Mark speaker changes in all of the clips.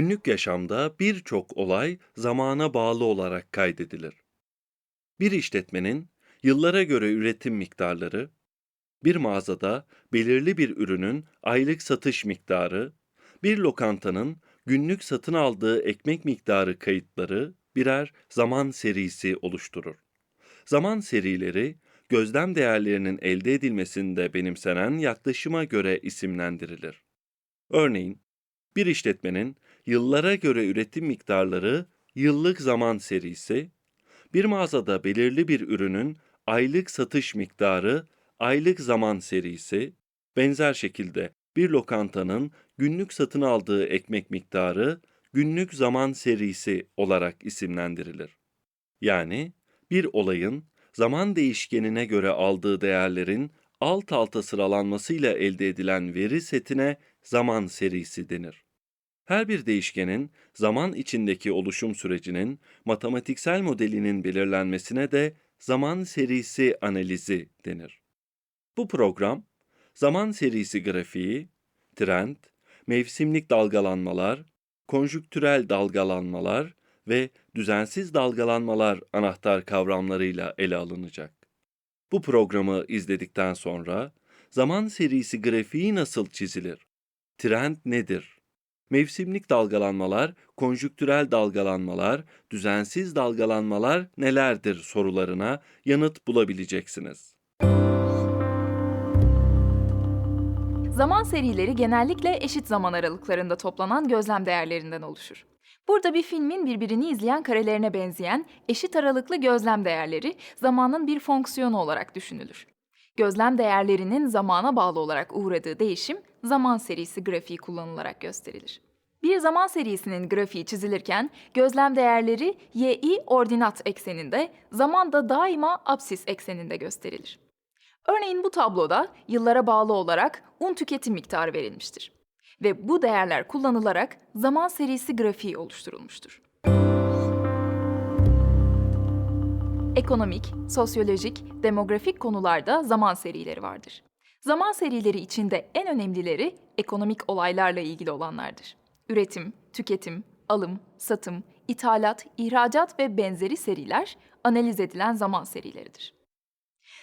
Speaker 1: Günlük yaşamda birçok olay zamana bağlı olarak kaydedilir. Bir işletmenin yıllara göre üretim miktarları, bir mağazada belirli bir ürünün aylık satış miktarı, bir lokantanın günlük satın aldığı ekmek miktarı kayıtları birer zaman serisi oluşturur. Zaman serileri, gözlem değerlerinin elde edilmesinde benimsenen yaklaşıma göre isimlendirilir. Örneğin, bir işletmenin yıllara göre üretim miktarları yıllık zaman serisi, bir mağazada belirli bir ürünün aylık satış miktarı aylık zaman serisi, benzer şekilde bir lokantanın günlük satın aldığı ekmek miktarı günlük zaman serisi olarak isimlendirilir. Yani bir olayın zaman değişkenine göre aldığı değerlerin alt alta sıralanmasıyla elde edilen veri setine zaman serisi denir. Her bir değişkenin zaman içindeki oluşum sürecinin matematiksel modelinin belirlenmesine de zaman serisi analizi denir. Bu program, zaman serisi grafiği, trend, mevsimlik dalgalanmalar, konjüktürel dalgalanmalar ve düzensiz dalgalanmalar anahtar kavramlarıyla ele alınacak. Bu programı izledikten sonra zaman serisi grafiği nasıl çizilir? Trend nedir? Mevsimlik dalgalanmalar, konjüktürel dalgalanmalar, düzensiz dalgalanmalar nelerdir sorularına yanıt bulabileceksiniz.
Speaker 2: Zaman serileri genellikle eşit zaman aralıklarında toplanan gözlem değerlerinden oluşur. Burada bir filmin birbirini izleyen karelerine benzeyen eşit aralıklı gözlem değerleri zamanın bir fonksiyonu olarak düşünülür. Gözlem değerlerinin zamana bağlı olarak uğradığı değişim zaman serisi grafiği kullanılarak gösterilir. Bir zaman serisinin grafiği çizilirken gözlem değerleri y-i ordinat ekseninde, zaman da daima absis ekseninde gösterilir. Örneğin bu tabloda yıllara bağlı olarak un tüketim miktarı verilmiştir. Ve bu değerler kullanılarak zaman serisi grafiği oluşturulmuştur. Ekonomik, sosyolojik, demografik konularda zaman serileri vardır. Zaman serileri içinde en önemlileri ekonomik olaylarla ilgili olanlardır. Üretim, tüketim, alım, satım, ithalat, ihracat ve benzeri seriler analiz edilen zaman serileridir.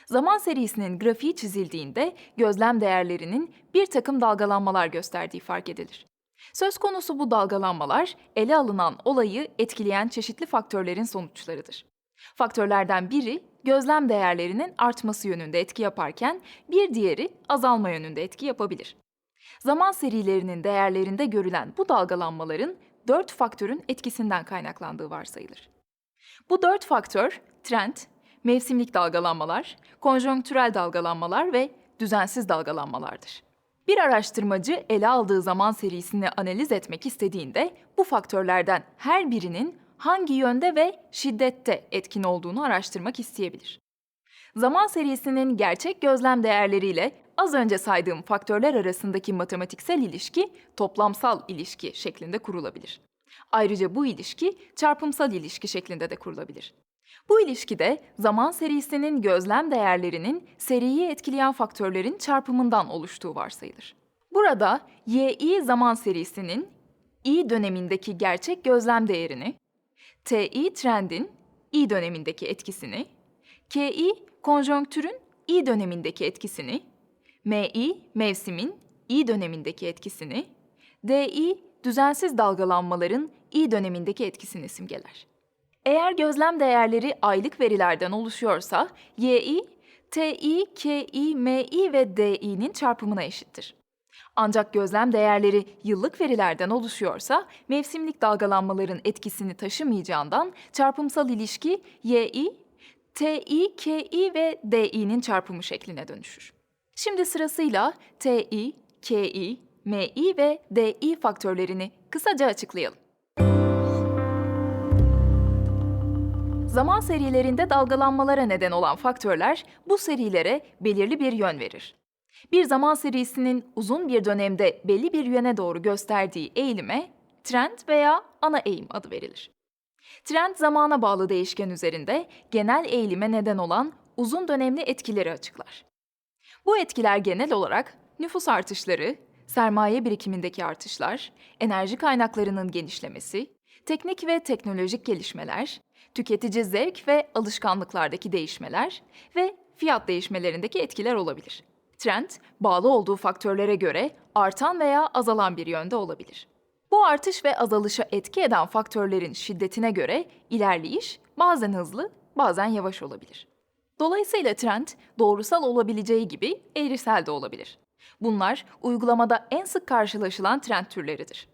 Speaker 2: Zaman serisinin grafiği çizildiğinde gözlem değerlerinin bir takım dalgalanmalar gösterdiği fark edilir. Söz konusu bu dalgalanmalar ele alınan olayı etkileyen çeşitli faktörlerin sonuçlarıdır. Faktörlerden biri gözlem değerlerinin artması yönünde etki yaparken bir diğeri azalma yönünde etki yapabilir. Zaman serilerinin değerlerinde görülen bu dalgalanmaların dört faktörün etkisinden kaynaklandığı varsayılır. Bu dört faktör trend, mevsimlik dalgalanmalar, konjonktürel dalgalanmalar ve düzensiz dalgalanmalardır. Bir araştırmacı ele aldığı zaman serisini analiz etmek istediğinde bu faktörlerden her birinin hangi yönde ve şiddette etkin olduğunu araştırmak isteyebilir. Zaman serisinin gerçek gözlem değerleriyle az önce saydığım faktörler arasındaki matematiksel ilişki toplamsal ilişki şeklinde kurulabilir. Ayrıca bu ilişki çarpımsal ilişki şeklinde de kurulabilir. Bu ilişkide zaman serisinin gözlem değerlerinin seriyi etkileyen faktörlerin çarpımından oluştuğu varsayılır. Burada y-i zaman serisinin i dönemindeki gerçek gözlem değerini, ti trendin i dönemindeki etkisini, ki konjonktürün i dönemindeki etkisini, mi mevsimin i dönemindeki etkisini, di düzensiz dalgalanmaların i dönemindeki etkisini simgeler. Eğer gözlem değerleri aylık verilerden oluşuyorsa, y-i, t-i, k-i, m-i ve d-i'nin çarpımına eşittir. Ancak gözlem değerleri yıllık verilerden oluşuyorsa, mevsimlik dalgalanmaların etkisini taşımayacağından çarpımsal ilişki y-i, t-i, k-i ve d-i'nin çarpımı şekline dönüşür. Şimdi sırasıyla t-i, k-i, m-i ve d-i faktörlerini kısaca açıklayalım. Zaman serilerinde dalgalanmalara neden olan faktörler bu serilere belirli bir yön verir. Bir zaman serisinin uzun bir dönemde belli bir yöne doğru gösterdiği eğilime trend veya ana eğim adı verilir. Trend zamana bağlı değişken üzerinde genel eğilime neden olan uzun dönemli etkileri açıklar. Bu etkiler genel olarak nüfus artışları, sermaye birikimindeki artışlar, enerji kaynaklarının genişlemesi, teknik ve teknolojik gelişmeler, tüketici zevk ve alışkanlıklardaki değişmeler ve fiyat değişmelerindeki etkiler olabilir. Trend, bağlı olduğu faktörlere göre artan veya azalan bir yönde olabilir. Bu artış ve azalışa etki eden faktörlerin şiddetine göre ilerleyiş bazen hızlı, bazen yavaş olabilir. Dolayısıyla trend doğrusal olabileceği gibi eğrisel de olabilir. Bunlar uygulamada en sık karşılaşılan trend türleridir.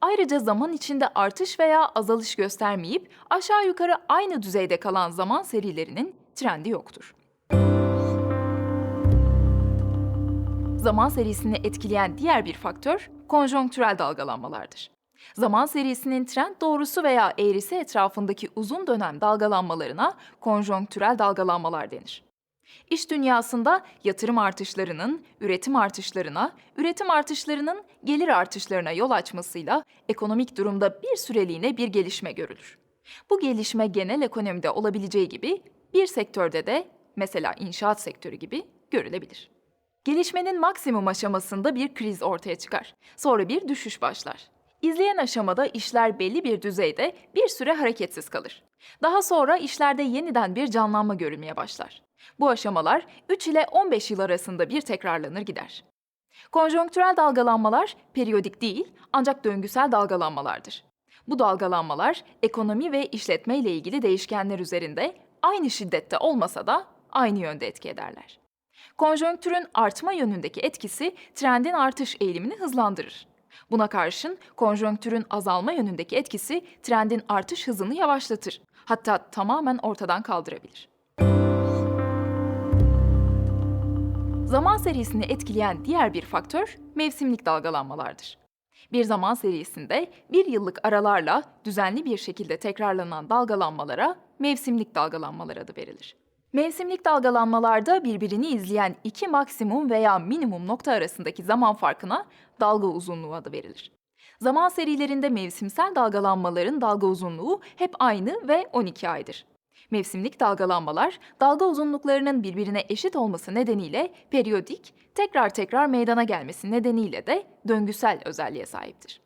Speaker 2: Ayrıca zaman içinde artış veya azalış göstermeyip aşağı yukarı aynı düzeyde kalan zaman serilerinin trendi yoktur. Zaman serisini etkileyen diğer bir faktör konjonktürel dalgalanmalardır. Zaman serisinin trend doğrusu veya eğrisi etrafındaki uzun dönem dalgalanmalarına konjonktürel dalgalanmalar denir. İş dünyasında yatırım artışlarının üretim artışlarına, üretim artışlarının gelir artışlarına yol açmasıyla ekonomik durumda bir süreliğine bir gelişme görülür. Bu gelişme genel ekonomide olabileceği gibi bir sektörde de mesela inşaat sektörü gibi görülebilir. Gelişmenin maksimum aşamasında bir kriz ortaya çıkar. Sonra bir düşüş başlar. İzleyen aşamada işler belli bir düzeyde bir süre hareketsiz kalır. Daha sonra işlerde yeniden bir canlanma görülmeye başlar. Bu aşamalar 3 ile 15 yıl arasında bir tekrarlanır gider. Konjonktürel dalgalanmalar periyodik değil ancak döngüsel dalgalanmalardır. Bu dalgalanmalar ekonomi ve işletme ile ilgili değişkenler üzerinde aynı şiddette olmasa da aynı yönde etki ederler. Konjonktürün artma yönündeki etkisi trendin artış eğilimini hızlandırır. Buna karşın konjonktürün azalma yönündeki etkisi trendin artış hızını yavaşlatır. Hatta tamamen ortadan kaldırabilir. Zaman serisini etkileyen diğer bir faktör mevsimlik dalgalanmalardır. Bir zaman serisinde bir yıllık aralarla düzenli bir şekilde tekrarlanan dalgalanmalara mevsimlik dalgalanmalar adı verilir. Mevsimlik dalgalanmalarda birbirini izleyen iki maksimum veya minimum nokta arasındaki zaman farkına dalga uzunluğu adı verilir. Zaman serilerinde mevsimsel dalgalanmaların dalga uzunluğu hep aynı ve 12 aydır. Mevsimlik dalgalanmalar dalga uzunluklarının birbirine eşit olması nedeniyle periyodik, tekrar tekrar meydana gelmesi nedeniyle de döngüsel özelliğe sahiptir.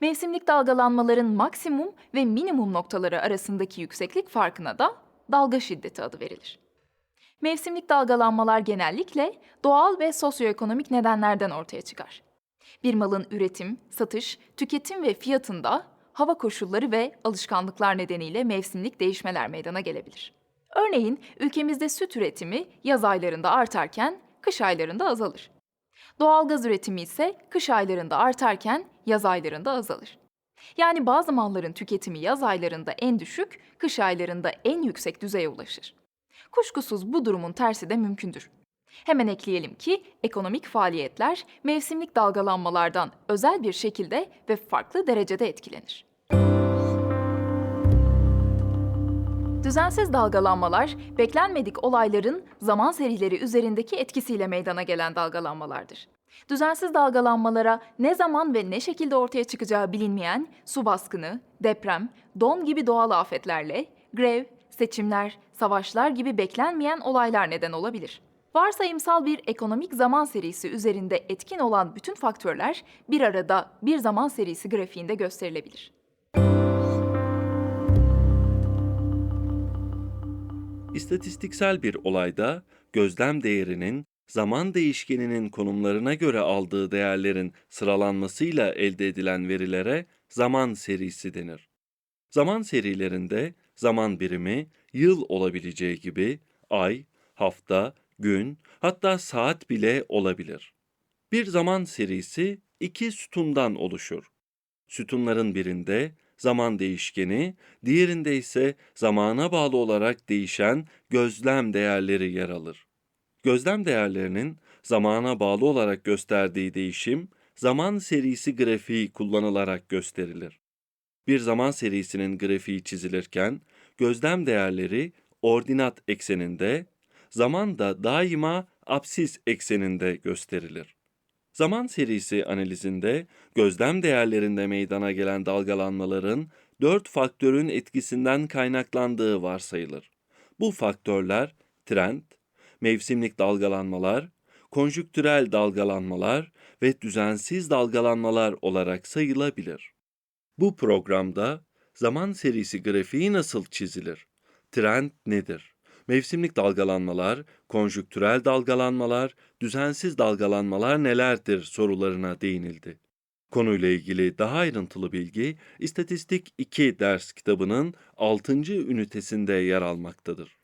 Speaker 2: Mevsimlik dalgalanmaların maksimum ve minimum noktaları arasındaki yükseklik farkına da dalga şiddeti adı verilir. Mevsimlik dalgalanmalar genellikle doğal ve sosyoekonomik nedenlerden ortaya çıkar. Bir malın üretim, satış, tüketim ve fiyatında hava koşulları ve alışkanlıklar nedeniyle mevsimlik değişmeler meydana gelebilir. Örneğin ülkemizde süt üretimi yaz aylarında artarken kış aylarında azalır. Doğalgaz üretimi ise kış aylarında artarken yaz aylarında azalır. Yani bazı malların tüketimi yaz aylarında en düşük, kış aylarında en yüksek düzeye ulaşır. Kuşkusuz bu durumun tersi de mümkündür. Hemen ekleyelim ki ekonomik faaliyetler mevsimlik dalgalanmalardan özel bir şekilde ve farklı derecede etkilenir. Düzensiz dalgalanmalar, beklenmedik olayların zaman serileri üzerindeki etkisiyle meydana gelen dalgalanmalardır. Düzensiz dalgalanmalara ne zaman ve ne şekilde ortaya çıkacağı bilinmeyen su baskını, deprem, don gibi doğal afetlerle, grev, seçimler, savaşlar gibi beklenmeyen olaylar neden olabilir. Varsayımsal bir ekonomik zaman serisi üzerinde etkin olan bütün faktörler bir arada bir zaman serisi grafiğinde gösterilebilir.
Speaker 1: İstatistiksel bir olayda gözlem değerinin zaman değişkeninin konumlarına göre aldığı değerlerin sıralanmasıyla elde edilen verilere zaman serisi denir. Zaman serilerinde zaman birimi yıl olabileceği gibi ay, hafta, gün, hatta saat bile olabilir. Bir zaman serisi iki sütundan oluşur. Sütunların birinde zaman değişkeni, diğerinde ise zamana bağlı olarak değişen gözlem değerleri yer alır. Gözlem değerlerinin zamana bağlı olarak gösterdiği değişim, zaman serisi grafiği kullanılarak gösterilir. Bir zaman serisinin grafiği çizilirken, gözlem değerleri ordinat ekseninde, zaman da daima apsis ekseninde gösterilir. Zaman serisi analizinde gözlem değerlerinde meydana gelen dalgalanmaların dört faktörün etkisinden kaynaklandığı varsayılır. Bu faktörler trend, mevsimlik dalgalanmalar, konjüktürel dalgalanmalar ve düzensiz dalgalanmalar olarak sayılabilir. Bu programda zaman serisi grafiği nasıl çizilir? Trend nedir? Mevsimlik dalgalanmalar, konjüktürel dalgalanmalar, düzensiz dalgalanmalar nelerdir sorularına değinildi. Konuyla ilgili daha ayrıntılı bilgi İstatistik 2 ders kitabının 6. ünitesinde yer almaktadır.